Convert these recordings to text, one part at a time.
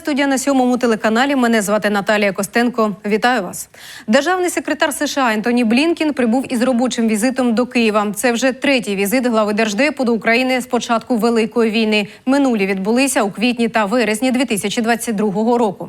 Студія на сьомому телеканалі. Мене звати Наталія Костенко. Вітаю вас. Державний секретар США Ентоні Блінкін прибув із робочим візитом до Києва. Це вже третій візит глави держдепу до України з початку великої війни. Минулі відбулися у квітні та вересні 2022 року.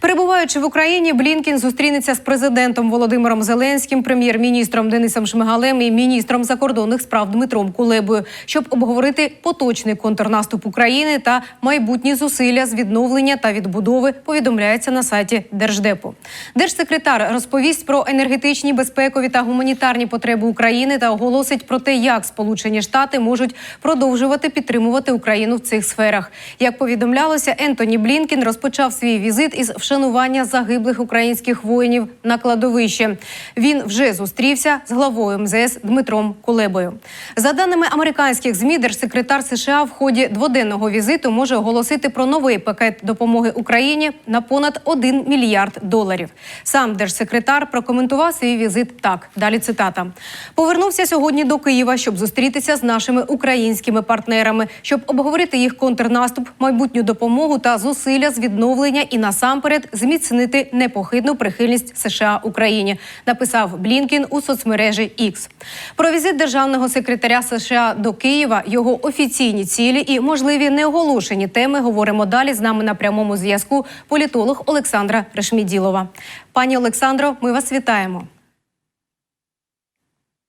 Перебуваючи в Україні, Блінкін зустрінеться з президентом Володимиром Зеленським, прем'єр-міністром Денисом Шмигалем і міністром закордонних справ Дмитром Кулебою, щоб обговорити поточний контрнаступ України та майбутні зусилля з відновлення та відбудови. Повідомляється на сайті Держдепу. Держсекретар розповість про енергетичні, безпекові та гуманітарні потреби України та оголосить про те, як Сполучені Штати можуть продовжувати підтримувати Україну в цих сферах. Як повідомлялося, Ентоні Блінкін розпочав свій візит із вшанування загиблих українських воїнів на кладовище. Він вже зустрівся з главою МЗС Дмитром Кулебою. За даними американських змі, держсекретар США в ході дводенного візиту може оголосити про новий пакет допомоги Україні на понад 1 мільярд доларів. Сам держсекретар прокоментував свій візит так. Далі цитата: повернувся сьогодні до Києва, щоб зустрітися з нашими українськими партнерами, щоб обговорити їх контрнаступ, майбутню допомогу та зусилля з відновлення і насамперед зміцнити непохитну прихильність США Україні. Написав Блінкін у соцмережі X. Про візит державного секретаря США до Києва, його офіційні цілі і можливі неоголошені теми говоримо далі. З нами на прямому зв'язку політолог Олександра Решміділова. Пані Олександро, ми вас вітаємо.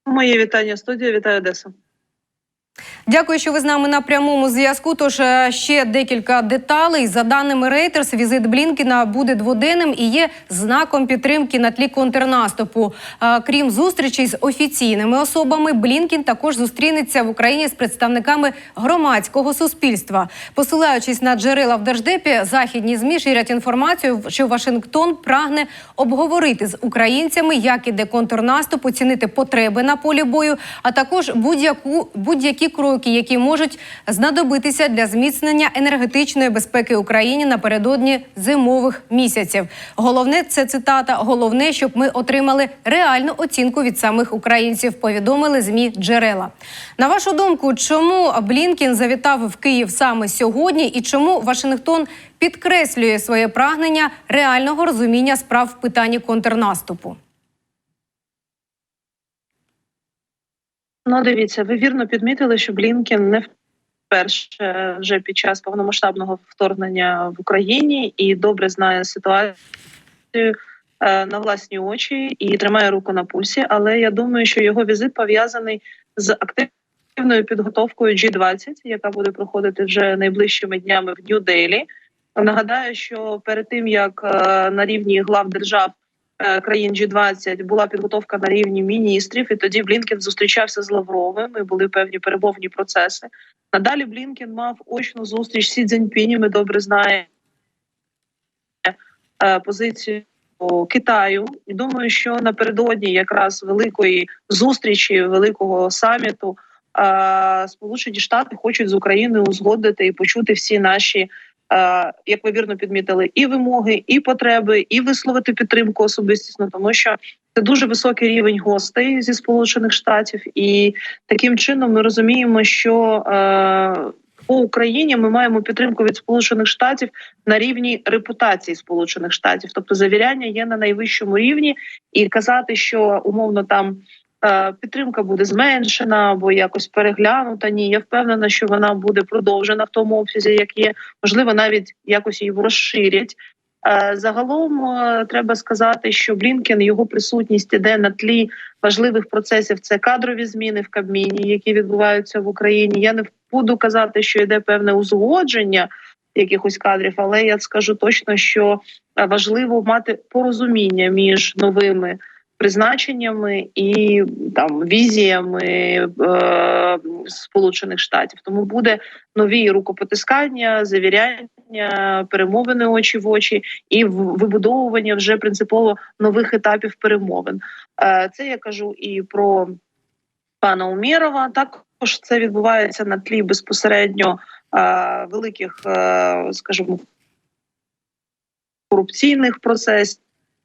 Моє вітання студія. Вітаю Одеса. Дякую, що ви з нами на прямому зв'язку. Тож е, ще декілька деталей. За даними Reuters, візит Блінкіна буде дводенним і є знаком підтримки на тлі контрнаступу. Е, Крім зустрічей з офіційними особами, Блінкін також зустрінеться в Україні з представниками громадського суспільства. Посилаючись на джерела в держдепі, західні змі ширять інформацію, що Вашингтон прагне обговорити з українцями, як іде контрнаступ, оцінити потреби на полі бою, а також будь-яку будь-які кроки, які можуть знадобитися для зміцнення енергетичної безпеки Україні напередодні зимових місяців. Головне це цитата. Головне, щоб ми отримали реальну оцінку від самих українців. Повідомили змі джерела. На вашу думку, чому Блінкін завітав в Київ саме сьогодні, і чому Вашингтон підкреслює своє прагнення реального розуміння справ в питанні контрнаступу? Ну, дивіться, ви вірно підмітили, що Блінкен не вперше вже під час повномасштабного вторгнення в Україні і добре знає ситуацію е, на власні очі і тримає руку на пульсі. Але я думаю, що його візит пов'язаний з активною підготовкою G20, яка буде проходити вже найближчими днями в Нью-Делі. Нагадаю, що перед тим як е, на рівні глав держав країн G20 була підготовка на рівні міністрів, і тоді Блінкен зустрічався з Лавровим. і Були певні перемовні процеси. Надалі Блінкен мав очну зустріч Сі Цзіньпінь, Ми добре знає е, позицію Китаю, і думаю, що напередодні якраз великої зустрічі, великого саміту, е, Сполучені Штати хочуть з Україною узгодити і почути всі наші. Е, Як ви вірно підмітили, і вимоги, і потреби, і висловити підтримку особистісно, тому що це дуже високий рівень гостей зі сполучених штатів, і таким чином ми розуміємо, що е, по Україні ми маємо підтримку від Сполучених Штатів на рівні репутації Сполучених Штатів, тобто завіряння є на найвищому рівні, і казати, що умовно там. Е, Підтримка буде зменшена або якось переглянута. Ні, я впевнена, що вона буде продовжена в тому обсязі, як є. Можливо, навіть якось її розширять. Е, Загалом е, треба сказати, що Блінкен його присутність іде на тлі важливих процесів. Це кадрові зміни в Кабміні, які відбуваються в Україні. Я не буду казати, що йде певне узгодження якихось кадрів, але я скажу точно, що важливо мати порозуміння між новими призначеннями і там візіями е, Сполучених Штатів. Тому буде нові рукопотискання, завіряння, перемовини очі в очі і вибудовування вже принципово нових етапів перемовин. Е, це я кажу і про пана Умєрова. Також це відбувається на тлі безпосередньо е, великих, е, скажімо, корупційних процесів.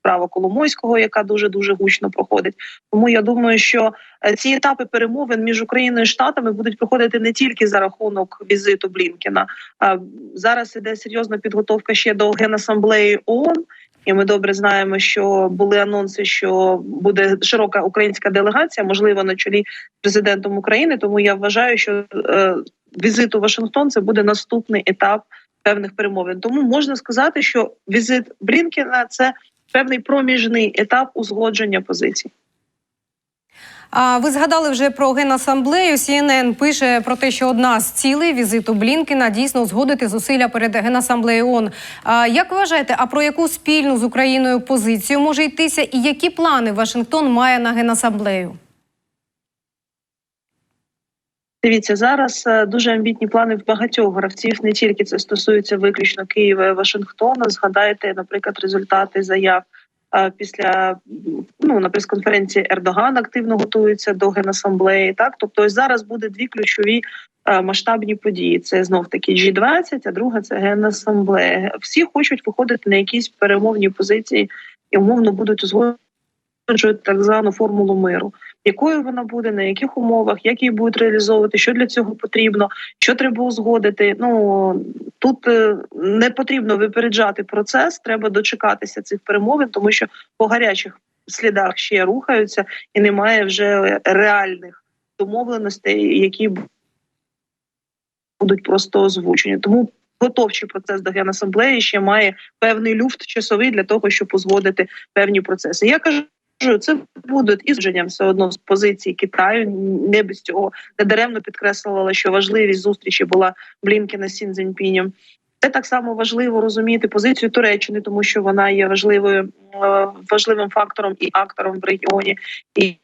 Справа Коломойського, яка дуже дуже гучно проходить. Тому я думаю, що е, ці етапи перемовин між Україною і Штатами будуть проходити не тільки за рахунок візиту Блінкена. А зараз іде серйозна підготовка ще до генасамблеї ООН. І ми добре знаємо, що були анонси, що буде широка українська делегація, можливо, на чолі президентом України. Тому я вважаю, що е, візит у Вашингтон це буде наступний етап певних перемовин. Тому можна сказати, що візит Блінкена це певний проміжний етап узгодження позицій. А ви згадали вже про генасамблею. CNN пише про те, що одна з цілей візиту Блінкена дійсно узгодити зусилля перед генасамблеєю ООН. А як вважаєте, а про яку спільну з Україною позицію може йтися, і які плани Вашингтон має на генасамблею? Дивіться, зараз е, дуже амбітні плани в багатьох гравців. Не тільки це стосується виключно Києва і Вашингтона. Згадайте, наприклад, результати заяв е, після ну на прес-конференції Ердоган активно готується до генасамблеї. Так, тобто, ось зараз буде дві ключові е, масштабні події. Це знов таки G20, а друга це генасамблея. Всі хочуть виходити на якісь перемовні позиції і умовно будуть узгоджувати так звану формулу миру якою вона буде, на яких умовах, як її будуть реалізовувати, що для цього потрібно, що треба узгодити. Ну тут е, не потрібно випереджати процес, треба дочекатися цих перемовин, тому що по гарячих слідах ще рухаються, і немає вже реальних домовленостей, які будуть просто озвучені. Тому готовчий процес до генасамблеї ще має певний люфт часовий для того, щоб узгодити певні процеси. Я кажу. Це будуть і іздженням все одно з позиції Китаю. Не без цього не даремно підкреслювала, що важливість зустрічі була Блінкена з Сінзеньпінем. Це так само важливо розуміти позицію Туреччини, тому що вона є важливою важливим фактором і актором в регіоні. І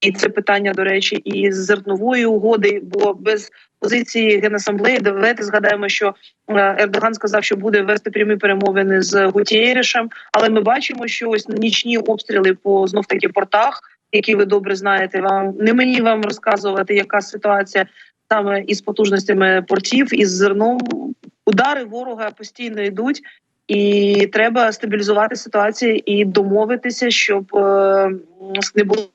і це питання, до речі, і з зернової угоди, бо без позиції генасамблеї, давайте згадаємо, що Ердоган сказав, що буде вести прямі перемовини з Гутієрішем, але ми бачимо, що ось нічні обстріли по знов таки портах, які ви добре знаєте. Вам не мені вам розказувати, яка ситуація саме із потужностями портів, із зерном. Удари ворога постійно йдуть. І треба стабілізувати ситуацію і домовитися, щоб е, не було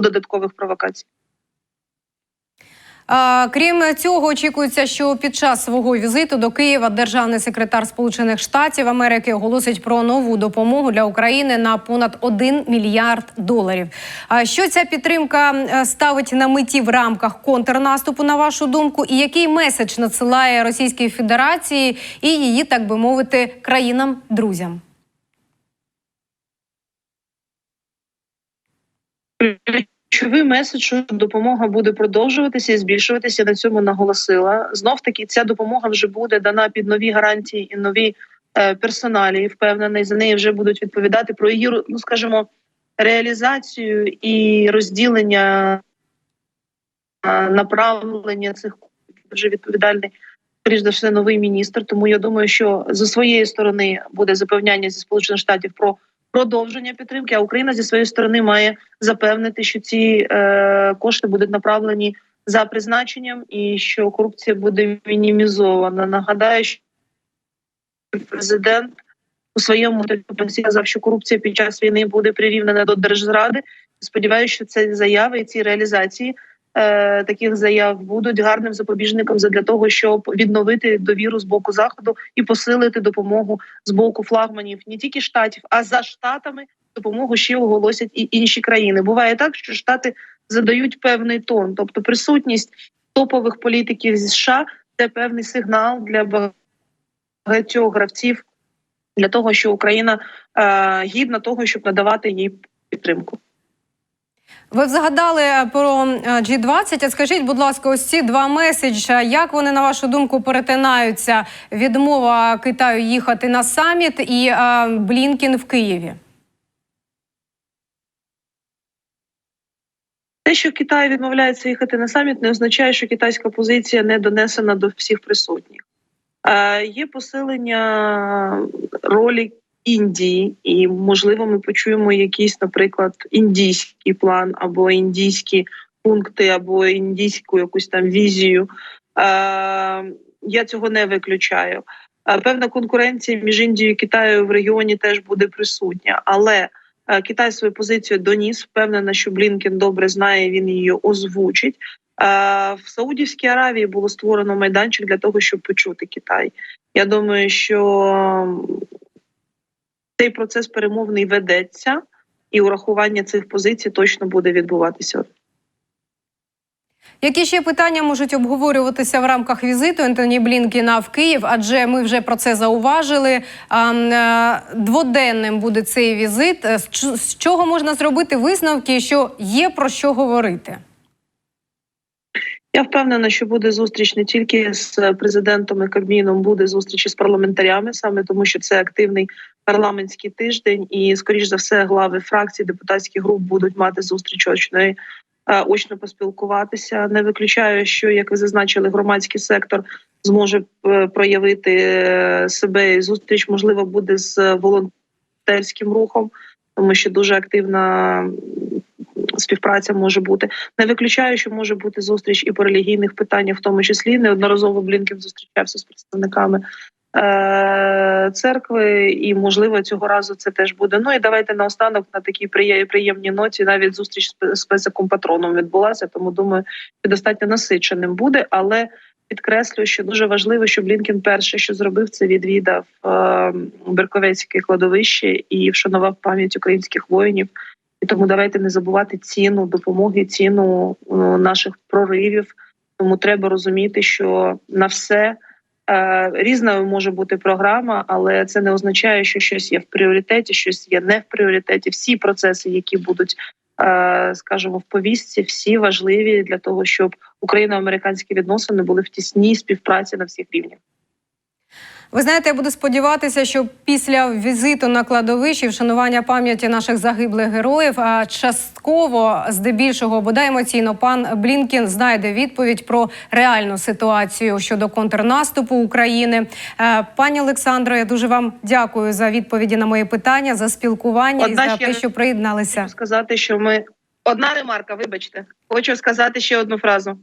додаткових провокацій. Крім цього, очікується, що під час свого візиту до Києва державний секретар Сполучених Штатів Америки оголосить про нову допомогу для України на понад 1 мільярд доларів. А що ця підтримка е, ставить на меті в рамках контрнаступу, на вашу думку, і який меседж надсилає Російській Федерації і її, так би мовити, країнам-друзям? Ключовий меседж, що допомога буде продовжуватися і збільшуватися. На цьому наголосила. Знов таки ця допомога вже буде дана під нові гарантії і нові е, персоналі. Впевнений, за неї вже будуть відповідати про її, ну скажімо, реалізацію і розділення е, направлення цих вже відповідальний. Скоріш за все, новий міністр. Тому я думаю, що зі своєї сторони буде запевняння зі сполучених штатів про продовження підтримки. А Україна зі своєї сторони має запевнити, що ці е, кошти будуть направлені за призначенням, і що корупція буде мінімізована. Нагадаю, що президент у своєму сказав, що корупція під час війни буде прирівнена до держзради. Сподіваюся, що ці заяви і ці реалізації. Е, таких заяв будуть гарним запобіжником для того, щоб відновити довіру з боку заходу і посилити допомогу з боку флагманів не тільки штатів, а за штатами допомогу ще оголосять і інші країни. Буває так, що штати задають певний тон, тобто присутність топових політиків зі США це певний сигнал для багатьох гравців для того, що Україна е, гідна того, щоб надавати їй підтримку. Ви згадали про G20, А скажіть, будь ласка, ось ці два меседжі, як вони на вашу думку перетинаються? Відмова Китаю їхати на саміт і а, Блінкін в Києві? Те, що Китай відмовляється їхати на саміт, не означає, що китайська позиція не донесена до всіх присутніх. Е, Є посилення ролі Індії, і можливо, ми почуємо якийсь, наприклад, індійський план або індійські пункти, або індійську якусь там візію. Е, Я цього не виключаю. Е, Певна конкуренція між Індією і Китаєм в регіоні теж буде присутня, але е, Китай свою позицію доніс. Впевнена, що Блінкен добре знає, він її озвучить. В Саудівській Аравії було створено майданчик для того, щоб почути Китай. Я думаю, що цей процес перемовний ведеться, і урахування цих позицій точно буде відбуватися. Які ще питання можуть обговорюватися в рамках візиту Ентоні Блінкіна в Київ? Адже ми вже про це зауважили. Е, Дводенним буде цей візит. Е, З чого можна зробити висновки, що є про що говорити? Я впевнена, що буде зустріч не тільки з президентом і Кабміном, буде зустріч із парламентарями, саме тому, що це активний парламентський тиждень, і скоріш за все, глави фракцій, депутатських груп будуть мати зустріч очної. е, Очно поспілкуватися. Не виключаю, що як ви зазначили, громадський сектор зможе е, проявити е, себе. І Зустріч можливо буде з волонтерським рухом, тому що дуже активна співпраця може бути. Не виключаю, що може бути зустріч і по релігійних питаннях, в тому числі неодноразово Блінкен зустрічався з представниками церкви, і можливо цього разу це теж буде. Ну і давайте наостанок на такій приє- приємній ноті. Навіть зустріч з пе- песиком патроном відбулася, тому думаю, що достатньо насиченим буде, але. Підкреслюю, що дуже важливо, що Блінкен перше, що зробив, це відвідав е, Берковецьке кладовище і вшанував пам'ять українських воїнів. І тому давайте не забувати ціну допомоги, ціну е, наших проривів. Тому треба розуміти, що на все е, різною може бути програма, але це не означає, що щось є в пріоритеті, щось є не в пріоритеті. Всі процеси, які будуть, е, скажімо, в повістці, всі важливі для того, щоб україно-американські відносини були в тісній співпраці на всіх рівнях. Ви знаєте, я буду сподіватися, що після візиту на кладовищі вшанування пам'яті наших загиблих героїв, а частково, здебільшого, бодай емоційно, пан Блінкін знайде відповідь про реальну ситуацію щодо контрнаступу України. Е, Пані Олександро, я дуже вам дякую за відповіді на мої питання, за спілкування Одна і за те, що приєдналися. Хочу сказати, що ми одна ремарка. Вибачте, хочу сказати ще одну фразу.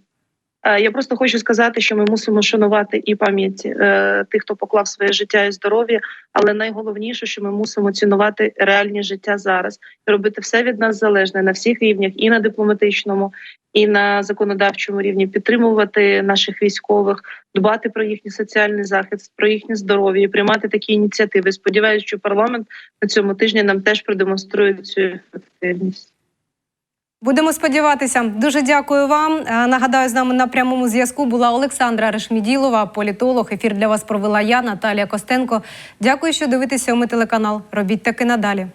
Е, Я просто хочу сказати, що ми мусимо шанувати і пам'ять е, тих, хто поклав своє життя і здоров'я. Але найголовніше, що ми мусимо цінувати реальні життя зараз і робити все від нас залежне на всіх рівнях, і на дипломатичному, і на законодавчому рівні, підтримувати наших військових, дбати про їхній соціальний захист, про їхнє здоров'я, і приймати такі ініціативи. Сподіваюся, що парламент на цьому тижні нам теж продемонструє цю ефективність. Будемо сподіватися. Дуже дякую вам. Е, Нагадаю, з нами на прямому зв'язку була Олександра Решміділова, політолог. Ефір для вас провела я, Наталія Костенко. Дякую, що дивитеся ми телеканал. Робіть таки надалі.